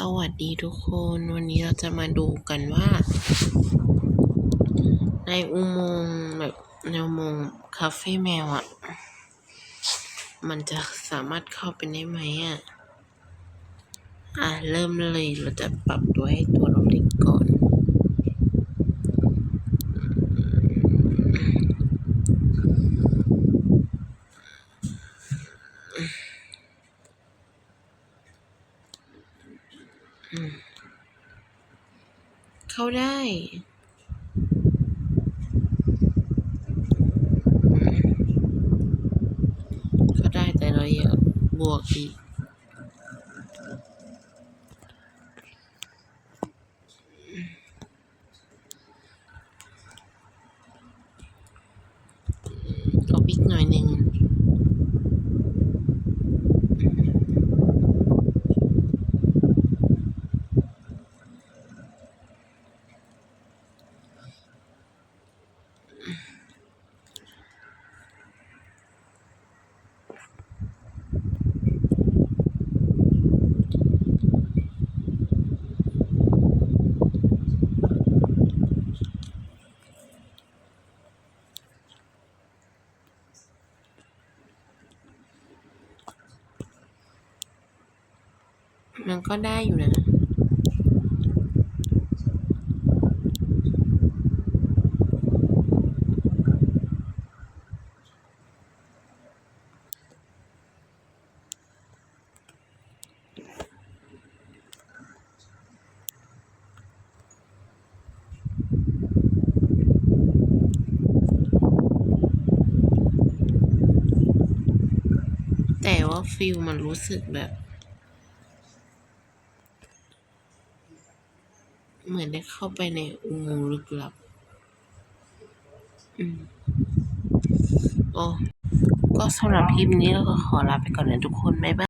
สวัสดีทุกคนวันนี้เราจะมาดูกันว่า ในอุโมงค์แบบในอุโมงค์คาเฟ่แมวอะ่ะ มันจะสามารถเข้าไปได้ไหมอะ่ะ อะ เริ่มเลยเราจะปรับตัวให้ตัวเราเล็กก่อน เข้าได้ เข้าได้แต่เราอยากบวกอีก มันก็ได้อยู่นะแต่ว่าฟิลมันรู้สึกแบบ เหมือนได้เข้าไปในอุโมงค์ลึกลับ อืม โอ้ ก็สำหรับคลิปนี้เราก็ขอลาไปก่อนนะทุกคน บ๊ายบาย